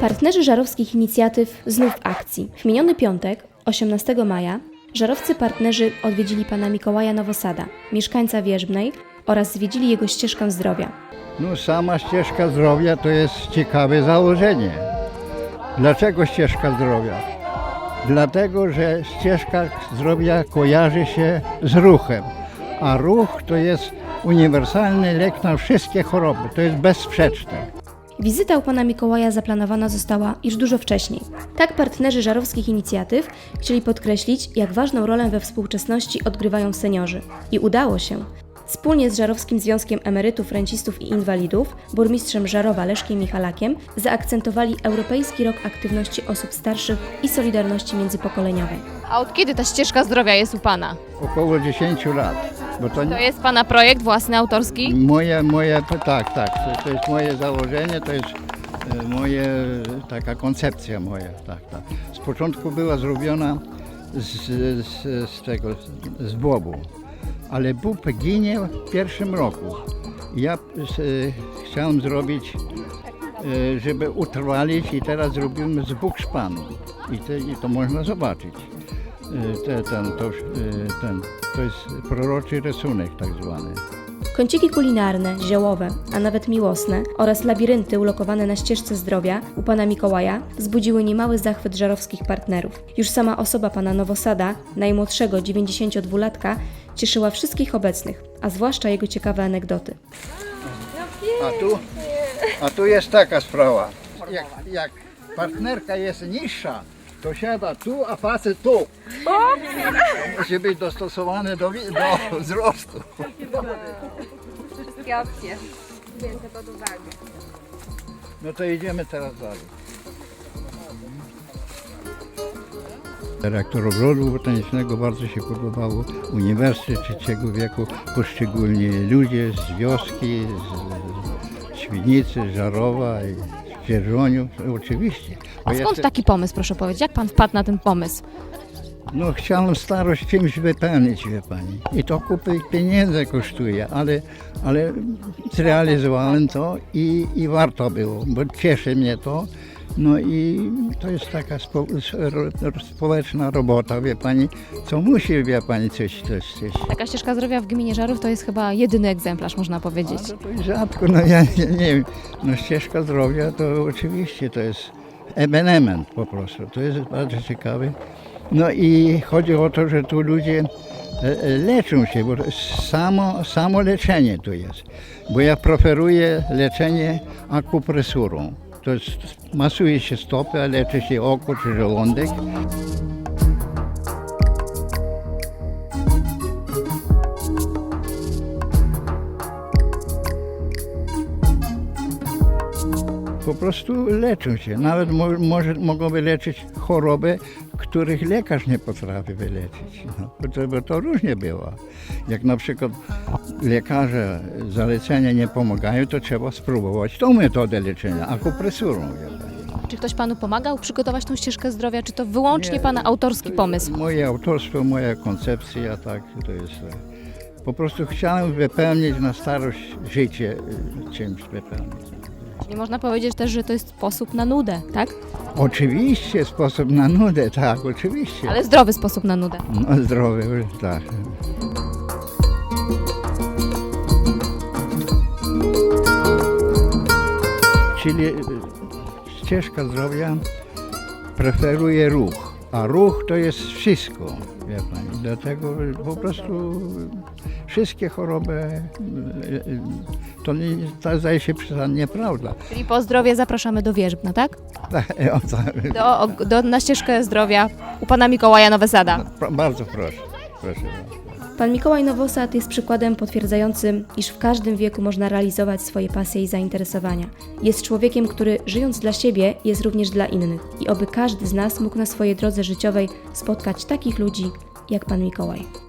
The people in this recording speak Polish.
Partnerzy żarowskich inicjatyw znów w akcji. W miniony piątek, 18 maja, żarowcy partnerzy odwiedzili pana Mikołaja Nowosada, mieszkańca Wierzbnej oraz zwiedzili jego ścieżkę zdrowia. No sama ścieżka zdrowia to jest ciekawe założenie. Dlaczego ścieżka zdrowia? Dlatego, że ścieżka zdrowia kojarzy się z ruchem, a ruch to jest uniwersalny lek na wszystkie choroby, to jest bezsprzeczne. Wizyta u pana Mikołaja zaplanowana została już dużo wcześniej. Tak partnerzy żarowskich inicjatyw chcieli podkreślić, jak ważną rolę we współczesności odgrywają seniorzy. I udało się. Wspólnie z Żarowskim Związkiem Emerytów, Rencistów i Inwalidów, burmistrzem Żarowa Leszkiem Michalakiem, zaakcentowali Europejski Rok Aktywności Osób Starszych i Solidarności Międzypokoleniowej. A od kiedy ta ścieżka zdrowia jest u Pana? Około 10 lat. Bo to To nie, jest Pana projekt własny, autorski? moje, moje, tak, tak, to, to jest moje założenie, to jest e, moje, taka koncepcja moja, tak, tak. Z początku była zrobiona z, z, z tego, z bobu, ale bób ginie w pierwszym roku. Ja e, chciałem zrobić, e, żeby utrwalić i teraz zrobimy z bukszpanu i, te, i to można zobaczyć. E, Te, ten, to, e, ten, to jest proroczy rysunek tak zwany. Kąciki kulinarne, ziołowe, a nawet miłosne oraz labirynty ulokowane na ścieżce zdrowia u pana Mikołaja wzbudziły niemały zachwyt żarowskich partnerów. Już sama osoba pana Nowosada, najmłodszego 92-latka, cieszyła wszystkich obecnych, a zwłaszcza jego ciekawe anegdoty. A tu, a tu jest taka sprawa. Jak, jak partnerka jest niższa, to siada tu, a facet tu. To musi być dostosowane do, wi- do wzrostu. wszystkie opcje wzięte pod uwagę. No to idziemy teraz dalej. Dyrektor ogrodu botanicznego bardzo się podobało. Uniwersytet trzeciego wieku, poszczególni ludzie z wioski, z Świdnicy, Żarowa i oczywiście. Bo A skąd taki pomysł, proszę powiedzieć? Jak Pan wpadł na ten pomysł? No chciałem starość czymś wypełnić, wie pani. I to kupy pieniędzy kosztuje, ale, ale zrealizowałem to i, i warto było, bo cieszy mnie to. No i to jest taka spo, społeczna robota, wie pani, co musi, wie pani, coś, coś, coś. Taka ścieżka zdrowia w gminie Żarów to jest chyba jedyny egzemplarz, można powiedzieć. A to, jest rzadko, no ja nie, nie wiem, no ścieżka zdrowia to oczywiście to jest evenement po prostu, to jest bardzo ciekawe. No i chodzi o to, że tu ludzie e, e, leczą się, bo samo, samo leczenie tu jest. Bo ja preferuję leczenie akupresurą. To jest, masuje się stopy, leczy się oko czy. Po prostu leczą się. Nawet mo, może, mogą wyleczyć choroby, których lekarz nie potrafi wyleczyć. No, bo, to, bo to różnie było. Jak na przykład lekarze zalecenia nie pomagają, to trzeba spróbować tą metodę leczenia, akupresurą. Czy ktoś Panu pomagał przygotować tą ścieżkę zdrowia, czy to wyłącznie Nie, Pana autorski to pomysł? Moje autorstwo, moja koncepcja, tak, to jest. e, Po prostu chciałem wypełnić na starość życie e, czymś wypełnić. Nie można powiedzieć też, że to jest sposób na nudę, tak? Oczywiście sposób na nudę, tak, oczywiście. Ale zdrowy sposób na nudę. No, zdrowy, tak. Czyli e, ścieżka zdrowia preferuje ruch, a ruch to jest wszystko, wie pani. Dlatego po prostu wszystkie choroby, to, nie, to zdaje się przesadnie prawda. Czyli po zdrowie zapraszamy do Wierzbna, tak? Tak, o, tak. Do, do, na ścieżkę zdrowia u Pana Mikołaja Nowesada. Pro- Bardzo proszę, proszę. Pan Mikołaj Nowosad jest przykładem potwierdzającym, iż w każdym wieku można realizować swoje pasje i zainteresowania. Jest człowiekiem, który żyjąc dla siebie, jest również dla innych. I oby każdy z nas mógł na swojej drodze życiowej spotkać takich ludzi jak Pan Mikołaj.